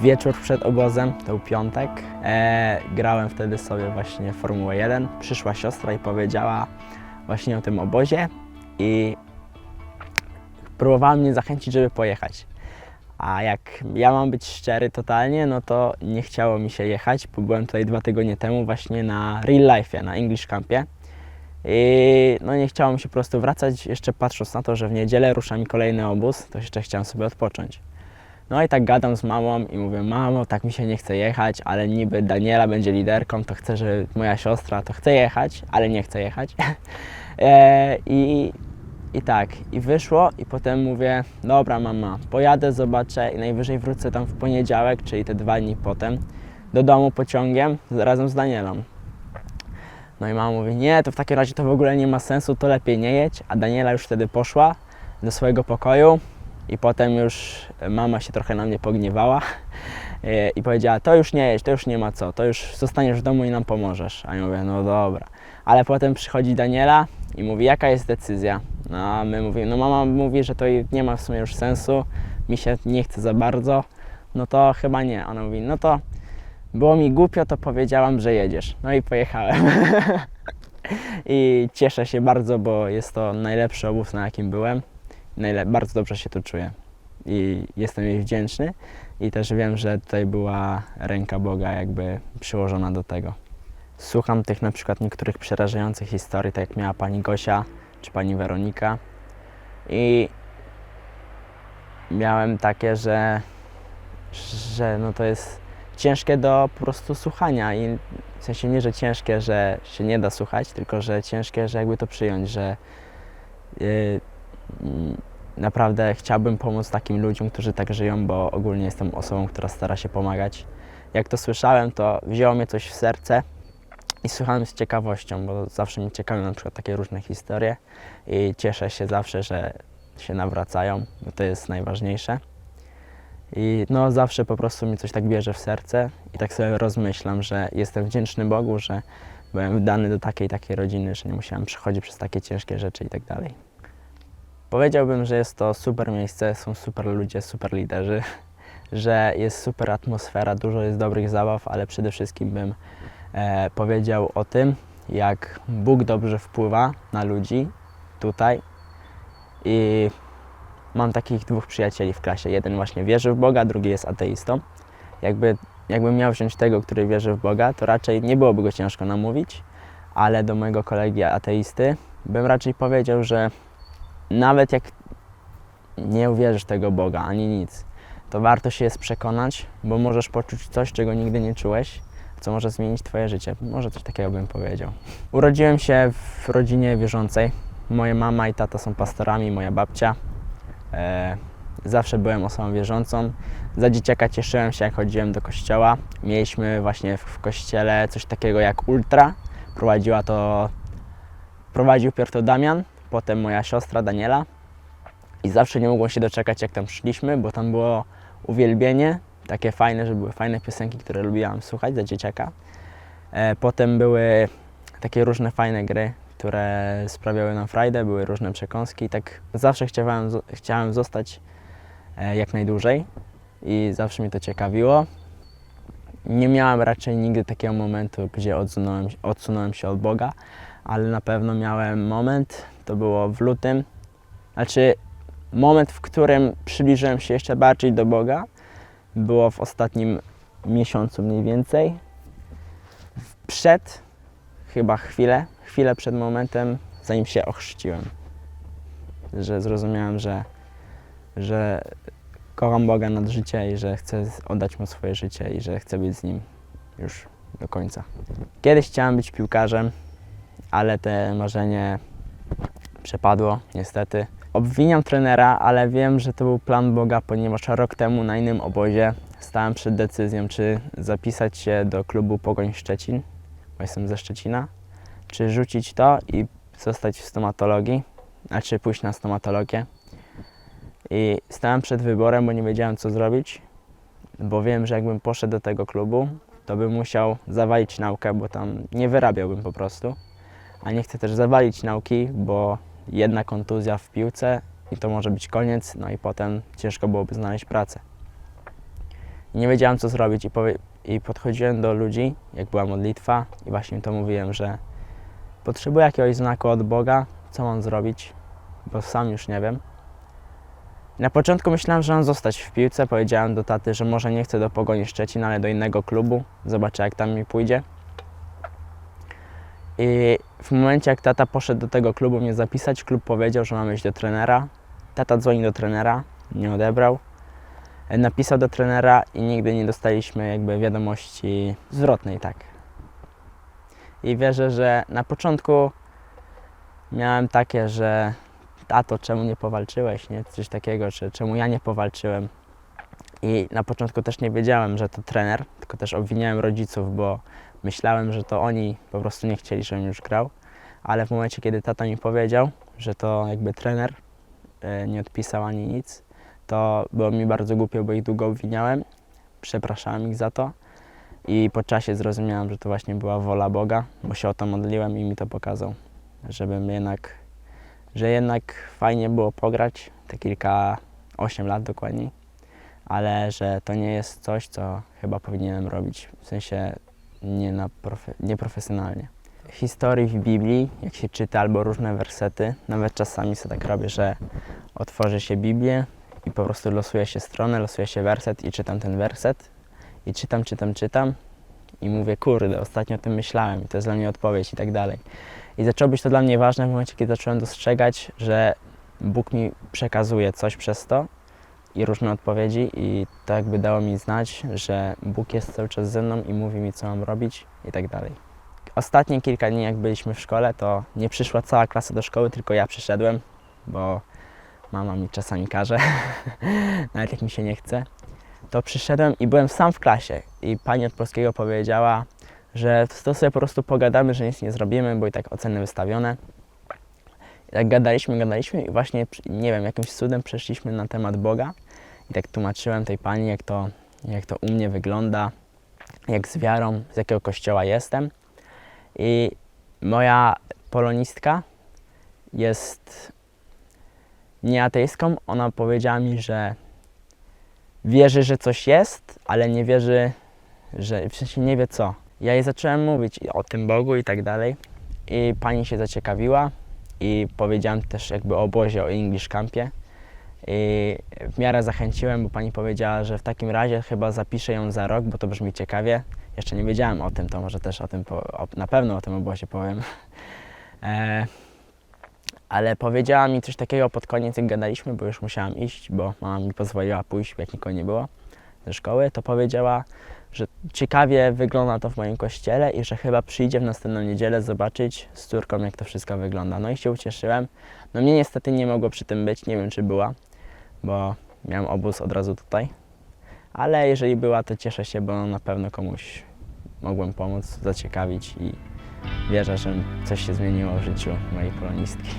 wieczór przed obozem, to był piątek. E, grałem wtedy sobie właśnie Formułę 1. Przyszła siostra i powiedziała właśnie o tym obozie i próbowała mnie zachęcić, żeby pojechać. A jak ja mam być szczery totalnie, no to nie chciało mi się jechać, bo byłem tutaj dwa tygodnie temu właśnie na Real Life, na English Campie. I no nie chciało mi się po prostu wracać, jeszcze patrząc na to, że w niedzielę rusza mi kolejny obóz, to jeszcze chciałem sobie odpocząć. No i tak gadam z mamą i mówię, mamo, tak mi się nie chce jechać, ale niby Daniela będzie liderką, to chcę, że moja siostra, to chce jechać, ale nie chce jechać. e, I i tak, i wyszło, i potem mówię, dobra mama, pojadę, zobaczę i najwyżej wrócę tam w poniedziałek, czyli te dwa dni potem, do domu pociągiem razem z Danielą. No i mama mówi, nie, to w takim razie to w ogóle nie ma sensu, to lepiej nie jedź, a Daniela już wtedy poszła do swojego pokoju i potem już mama się trochę na mnie pogniewała e, i powiedziała, to już nie jedź, to już nie ma co, to już zostaniesz w domu i nam pomożesz. A ja mówię, no dobra. Ale potem przychodzi Daniela i mówi, jaka jest decyzja? No a my mówimy, no mama mówi, że to nie ma w sumie już sensu, mi się nie chce za bardzo, no to chyba nie. Ona mówi, no to było mi głupio, to powiedziałam, że jedziesz. No i pojechałem. I cieszę się bardzo, bo jest to najlepszy obóz, na jakim byłem. Najle- bardzo dobrze się tu czuję i jestem jej wdzięczny i też wiem, że tutaj była ręka Boga jakby przyłożona do tego. Słucham tych na przykład niektórych przerażających historii, tak jak miała pani Gosia czy pani Weronika i miałem takie, że, że no to jest ciężkie do po prostu słuchania i w sensie nie, że ciężkie, że się nie da słuchać, tylko że ciężkie, że jakby to przyjąć, że yy, naprawdę chciałbym pomóc takim ludziom, którzy tak żyją, bo ogólnie jestem osobą, która stara się pomagać. Jak to słyszałem, to wzięło mnie coś w serce i słuchałem z ciekawością, bo zawsze mnie ciekawią na przykład takie różne historie i cieszę się zawsze, że się nawracają, bo to jest najważniejsze. I no zawsze po prostu mi coś tak bierze w serce i tak sobie rozmyślam, że jestem wdzięczny Bogu, że byłem dany do takiej takiej rodziny, że nie musiałem przechodzić przez takie ciężkie rzeczy i tak dalej. Powiedziałbym, że jest to super miejsce, są super ludzie, super liderzy, że jest super atmosfera, dużo jest dobrych zabaw, ale przede wszystkim bym e, powiedział o tym, jak Bóg dobrze wpływa na ludzi tutaj. I mam takich dwóch przyjacieli w klasie. Jeden właśnie wierzy w Boga, drugi jest ateistą. Jakby, jakbym miał wziąć tego, który wierzy w Boga, to raczej nie byłoby go ciężko namówić, ale do mojego kolegi ateisty bym raczej powiedział, że nawet jak nie uwierzysz tego Boga ani nic, to warto się jest przekonać, bo możesz poczuć coś, czego nigdy nie czułeś, co może zmienić Twoje życie. Może coś takiego bym powiedział. Urodziłem się w rodzinie wierzącej. Moja mama i tata są pastorami, moja babcia. E, zawsze byłem osobą wierzącą. Za dzieciaka cieszyłem się, jak chodziłem do kościoła. Mieliśmy właśnie w, w kościele coś takiego jak ultra. Prowadziła to, prowadził to Damian, potem moja siostra Daniela. I zawsze nie mogłem się doczekać, jak tam szliśmy, bo tam było uwielbienie, takie fajne, że były fajne piosenki, które lubiłam słuchać za dzieciaka. E, potem były takie różne fajne gry, które sprawiały nam frajdę, były różne przekąski i tak zawsze chciałem, chciałem zostać e, jak najdłużej i zawsze mnie to ciekawiło. Nie miałem raczej nigdy takiego momentu, gdzie odsunąłem, odsunąłem się od Boga, ale na pewno miałem moment, to było w lutym, znaczy moment, w którym przybliżyłem się jeszcze bardziej do Boga, było w ostatnim miesiącu mniej więcej. Przed, chyba chwilę, chwilę przed momentem, zanim się ochrzciłem. Że zrozumiałem, że, że kocham Boga nad życie i że chcę oddać Mu swoje życie i że chcę być z Nim już do końca. Kiedyś chciałem być piłkarzem, ale te marzenie przepadło, niestety. Obwiniam trenera, ale wiem, że to był plan Boga, ponieważ rok temu na innym obozie stałem przed decyzją, czy zapisać się do klubu Pogoń Szczecin, bo jestem ze Szczecina, czy rzucić to i zostać w stomatologii, znaczy pójść na stomatologię. I stałem przed wyborem, bo nie wiedziałem co zrobić, bo wiem, że jakbym poszedł do tego klubu, to bym musiał zawalić naukę, bo tam nie wyrabiałbym po prostu. A nie chcę też zawalić nauki, bo jedna kontuzja w piłce i to może być koniec, no i potem ciężko byłoby znaleźć pracę. Nie wiedziałem, co zrobić i, i podchodziłem do ludzi, jak była modlitwa i właśnie im to mówiłem, że potrzebuję jakiegoś znaku od Boga, co mam zrobić, bo sam już nie wiem. Na początku myślałem, że mam zostać w piłce. Powiedziałem do taty, że może nie chcę do Pogoni Szczecin, ale do innego klubu. Zobaczę, jak tam mi pójdzie. I w momencie, jak tata poszedł do tego klubu mnie zapisać, klub powiedział, że mam iść do trenera. Tata dzwoni do trenera, nie odebrał. E, Napisał do trenera i nigdy nie dostaliśmy jakby wiadomości zwrotnej, tak. I wierzę, że na początku miałem takie, że tato, czemu nie powalczyłeś, nie? Coś takiego, czy czemu ja nie powalczyłem. I na początku też nie wiedziałem, że to trener, tylko też obwiniałem rodziców, bo myślałem, że to oni po prostu nie chcieli, żebym już grał. Ale w momencie, kiedy tata mi powiedział, że to jakby trener e, nie odpisał ani nic, to było mi bardzo głupio, bo ich długo obwiniałem. Przepraszałem ich za to. I po czasie zrozumiałem, że to właśnie była wola Boga, bo się o to modliłem i mi to pokazał, żebym jednak że jednak fajnie było pograć te kilka, 8 lat dokładniej, ale że to nie jest coś, co chyba powinienem robić, w sensie nie na profe, nieprofesjonalnie. Historii w Biblii, jak się czyta albo różne wersety, nawet czasami sobie tak robię, że otworzy się Biblię i po prostu losuje się stronę, losuje się werset i czytam ten werset i czytam, czytam, czytam i mówię, kurde, ostatnio o tym myślałem i to jest dla mnie odpowiedź i tak dalej. I zaczęło być to dla mnie ważne w momencie, kiedy zacząłem dostrzegać, że Bóg mi przekazuje coś przez to i różne odpowiedzi i to jakby dało mi znać, że Bóg jest cały czas ze mną i mówi mi, co mam robić i tak dalej. Ostatnie kilka dni, jak byliśmy w szkole, to nie przyszła cała klasa do szkoły, tylko ja przyszedłem, bo mama mi czasami każe, nawet jak mi się nie chce. To przyszedłem i byłem sam w klasie i pani od polskiego powiedziała, że to sobie po prostu pogadamy, że nic nie zrobimy, bo i tak oceny wystawione. I tak gadaliśmy, gadaliśmy i właśnie, nie wiem, jakimś cudem przeszliśmy na temat Boga i tak tłumaczyłem tej pani, jak to, jak to u mnie wygląda, jak z wiarą, z jakiego kościoła jestem. I moja polonistka jest nieateistką. Ona powiedziała mi, że wierzy, że coś jest, ale nie wierzy, że w sensie nie wie co. Ja jej zacząłem mówić o tym Bogu i tak dalej. I pani się zaciekawiła i powiedziałem też jakby o obozie, o English Campie. I w miarę zachęciłem, bo pani powiedziała, że w takim razie chyba zapiszę ją za rok, bo to brzmi ciekawie. Jeszcze nie wiedziałem o tym, to może też o tym, po, o, na pewno o tym obozie powiem. E, ale powiedziała mi coś takiego pod koniec, jak gadaliśmy, bo już musiałam iść, bo mama mi pozwoliła pójść, jak nikogo nie było ze szkoły, to powiedziała, że ciekawie wygląda to w moim kościele i że chyba przyjdzie w następną niedzielę zobaczyć z córką, jak to wszystko wygląda. No i się ucieszyłem. No mnie niestety nie mogło przy tym być, nie wiem czy była, bo miałem obóz od razu tutaj. Ale jeżeli była, to cieszę się, bo na pewno komuś mogłem pomóc, zaciekawić i wierzę, że coś się zmieniło w życiu mojej polonistki.